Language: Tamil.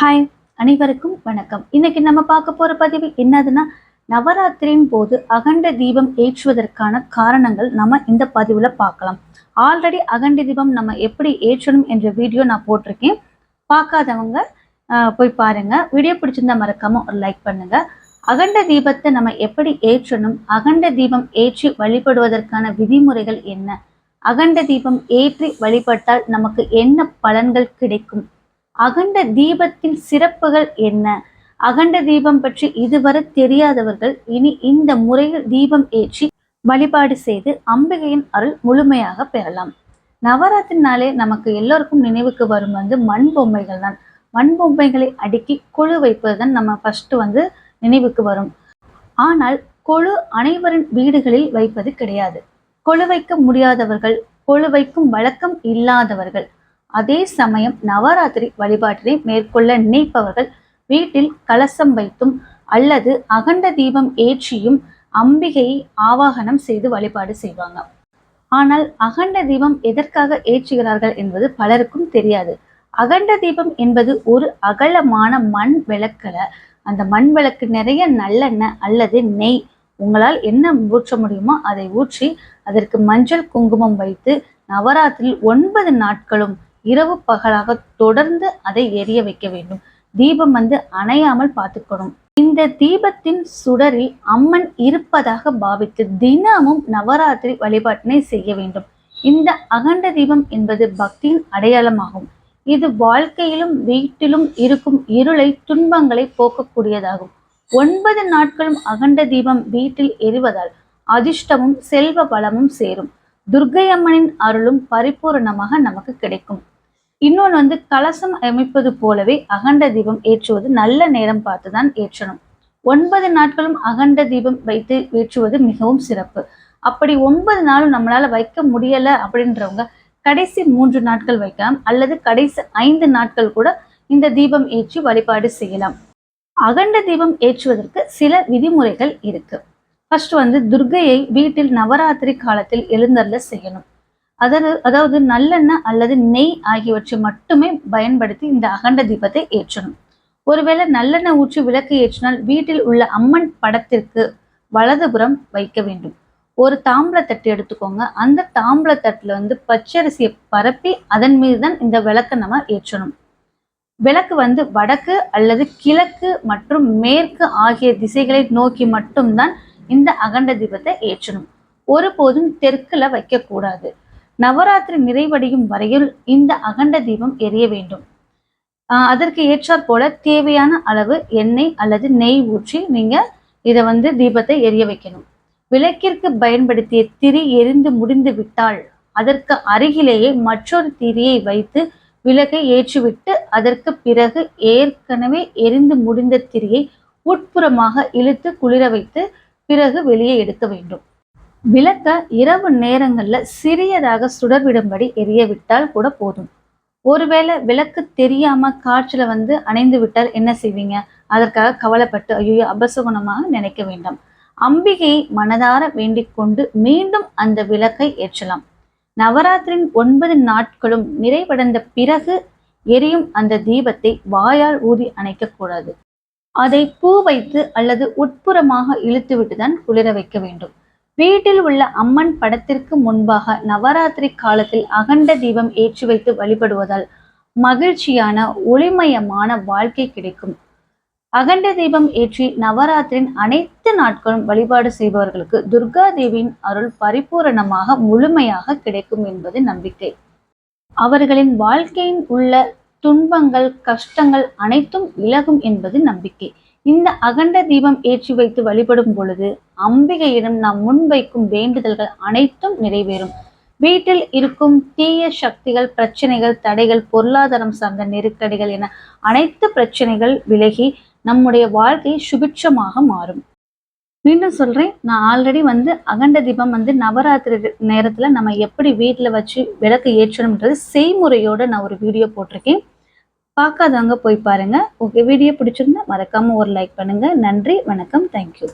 ஹாய் அனைவருக்கும் வணக்கம். இன்னைக்கு நம்ம பார்க்க போற பதிவு என்னதுன்னா நவராத்திரியின் போது அகண்ட தீபம் ஏற்றுவதற்கான காரணங்கள் நம்ம இந்த பதிவுல பார்க்கலாம். ஆல்ரெடி அகண்ட தீபம் நம்ம எப்படி ஏற்றணும் என்ற வீடியோ நான் போட்டிருக்கேன். பார்க்காதவங்க போய் பாருங்க. வீடியோ பிடிச்சிருந்தா மறக்காம ஒரு லைக் பண்ணுங்க. அகண்ட தீபத்தை நம்ம எப்படி ஏற்றணும்? அகண்ட தீபம் ஏற்றி வழிபடுவதற்கான விதிமுறைகள் என்ன? அகண்ட தீபம் ஏற்றி வழிபட்டால் நமக்கு என்ன பலன்கள் கிடைக்கும்? அகண்ட தீபத்தின் சிறப்புகள் என்ன? அகண்ட தீபம் பற்றி இதுவரை தெரியாதவர்கள் இனி இந்த முறையில் தீபம் ஏற்றி வழிபாடு செய்து அம்பிகையின் அருள் முழுமையாக பெறலாம். நவராத்திரினாலே நமக்கு எல்லோருக்கும் நினைவுக்கு வரும் வந்து மண் பொம்மைகள் தான். மண் பொம்மைகளை அடுக்கி கொழு வைப்பது தான் நம்ம ஃபர்ஸ்ட் வந்து நினைவுக்கு வரும். ஆனால் கொழு அனைவரின் வீடுகளில் வைப்பது கிடையாது. கொழு வைக்க முடியாதவர்கள் கொழு வைக்கும் வழக்கம் இல்லாதவர்கள் அதே சமயம் நவராத்திரி வழிபாட்டினை மேற்கொள்ள நினைப்பவர்கள் வீட்டில் கலசம் வைத்தும் அல்லது அகண்ட தீபம் ஏற்றியும் அம்பிகையை ஆவாகனம் செய்து வழிபாடு செய்வாங்க. ஆனால் அகண்ட தீபம் எதற்காக ஏற்றுகிறார்கள் என்பது பலருக்கும் தெரியாது. அகண்ட தீபம் என்பது ஒரு அகலமான மண் விளக்கல. அந்த மண் விளக்கு நிறைய நல்லெண்ணெய் அல்லது நெய். உங்களால் என்ன ஊற்ற முடியுமோ அதை ஊற்றி அதற்கு மஞ்சள் குங்குமம் வைத்து நவராத்திரியில் ஒன்பது நாட்களும் இரவு பகலாக தொடர்ந்து அதை எரிய வைக்க வேண்டும். தீபம் வந்து அணையாமல் பார்த்துக்கணும். இந்த தீபத்தின் சுடரில் அம்மன் இருப்பதாக பாவித்து தினமும் நவராத்திரி வழிபாட்டினை செய்ய வேண்டும். இந்த அகண்ட தீபம் என்பது பக்தியின் அடையாளமாகும். இது வாழ்க்கையிலும் வீட்டிலும் இருக்கும் இருளை துன்பங்களை போக்கக்கூடியதாகும். ஒன்பது நாட்களும் அகண்ட தீபம் வீட்டில் எரிவதால் அதிர்ஷ்டமும் செல்வ வளமும் சேரும். துர்க்கை அம்மனின் அருளும் பரிபூரணமாக நமக்கு கிடைக்கும். இன்னொன்று வந்து கலசம் அமைப்பது போலவே அகண்ட தீபம் ஏற்றுவது நல்ல நேரம் பார்த்து தான் ஏற்றணும். ஒன்பது நாட்களும் அகண்ட தீபம் வைத்து ஏற்றுவது மிகவும் சிறப்பு. அப்படி ஒன்பது நாளும் நம்மளால வைக்க முடியல அப்படின்றவங்க கடைசி மூன்று நாட்கள் வைக்கலாம் அல்லது கடைசி ஐந்து நாட்கள் கூட இந்த தீபம் ஏற்றி வழிபாடு செய்யலாம். அகண்ட தீபம் ஏற்றுவதற்கு சில விதிமுறைகள் இருக்கு. ஃபர்ஸ்ட் வந்து துர்கையை வீட்டில் நவராத்திரி காலத்தில் எழுந்தருள செய்யணும். அதாவது அதாவது நல்லெண்ணெய் அல்லது நெய் ஆகியவற்றை மட்டுமே பயன்படுத்தி இந்த அகண்ட தீபத்தை ஏற்றணும். ஒருவேளை நல்லெண்ணெய் ஊற்றி விளக்கு ஏற்றினால் வீட்டில் உள்ள அம்மன் படத்திற்கு வலதுபுறம் வைக்க வேண்டும். ஒரு தாம்பளத்தட்டு எடுத்துக்கோங்க. அந்த தாம்பளத்தட்டுல வந்து பச்சரிசியை பரப்பி அதன் மீது தான் இந்த விளக்கை நம்ம ஏற்றணும். விளக்கு வந்து வடக்கு அல்லது கிழக்கு மற்றும் மேற்கு ஆகிய திசைகளை நோக்கி மட்டும்தான் இந்த அகண்ட தீபத்தை ஏற்றணும். ஒருபோதும் தெற்குல வைக்கக்கூடாது. நவராத்திரி நிறைவடையும் வரையில் இந்த அகண்ட தீபம் எரிய வேண்டும். அதற்கு ஏற்றாற் போல தேவையான அளவு எண்ணெய் அல்லது நெய் ஊற்றி நீங்க இதை வந்து தீபத்தை எரிய வைக்கணும். விளக்கிற்கு பயன்படுத்திய திரி எரிந்து முடிந்து விட்டால் அதற்கு அருகிலேயே மற்றொரு திரியை வைத்து விளக்கை ஏற்றிவிட்டு அதற்கு பிறகு ஏற்கனவே எரிந்து முடிந்த திரியை உட்புறமாக இழுத்து குளிர வைத்து பிறகு வெளியே எடுக்க வேண்டும். விளக்க இரவு நேரங்கள்ல சிறியதாக சுடர்விடும்படி எரிய விட்டால் கூட போதும். ஒருவேளை விளக்கு தெரியாம காற்றுல வந்து அணைந்து விட்டால் என்ன செய்வீங்க? அதற்காக கவலைப்பட்டு ஐயோ அபசகுணமாக நினைக்க வேண்டாம். அம்பிகையை மனதார வேண்டிக் கொண்டு மீண்டும் அந்த விளக்கை ஏற்றலாம். நவராத்திரியின் ஒன்பது நாட்களும் நிறைவடைந்த பிறகு எரியும் அந்த தீபத்தை வாயால் ஊதி அணைக்கக்கூடாது அதை பூ வைத்து அல்லது உட்புறமாக இழுத்துவிட்டு தான் குளிர வைக்க வேண்டும். வீட்டில் உள்ள அம்மன் படத்திற்கு முன்பாக நவராத்திரி காலத்தில் அகண்ட தீபம் ஏற்றி வைத்து வழிபடுவதால் மகிழ்ச்சியான ஒளிமயமான வாழ்க்கை கிடைக்கும். அகண்ட தீபம் ஏற்றி நவராத்திரியின் அனைத்து நாட்களும் வழிபாடு செய்பவர்களுக்கு துர்கா தேவியின் அருள் பரிபூரணமாக முழுமையாக கிடைக்கும் என்பது நம்பிக்கை. அவர்களின் வாழ்க்கையின் உள்ள துன்பங்கள் கஷ்டங்கள் அனைத்தும் விலகும் என்பது நம்பிக்கை. இந்த அகண்ட தீபம் ஏற்றி வைத்து வழிபடும் பொழுது அம்பிகையிடம் நாம் முன்வைக்கும் வேண்டுதல்கள் அனைத்தும் நிறைவேறும். வீட்டில் இருக்கும் தீய சக்திகள் பிரச்சனைகள் தடைகள் பொருளாதாரம் சார்ந்த நெருக்கடிகள் என அனைத்து பிரச்சனைகள் விலகி நம்முடைய வாழ்க்கை சுபிட்சமாக மாறும். மீண்டும் சொல்றேன் நான் ஆல்ரெடி வந்து அகண்ட தீபம் வந்து நவராத்திரி நேரத்துல நம்ம எப்படி வீட்டில் வச்சு விளக்கு ஏற்றணும்ன்றது செய்முறையோட நான் ஒரு வீடியோ போட்டிருக்கேன். பார்க்காதவங்க போய் பாருங்க. ஓகே வீடியோ பிடிச்சிருந்தா மறக்காம ஒரு லைக் பண்ணுங்க. நன்றி வணக்கம் தேங்க்யூ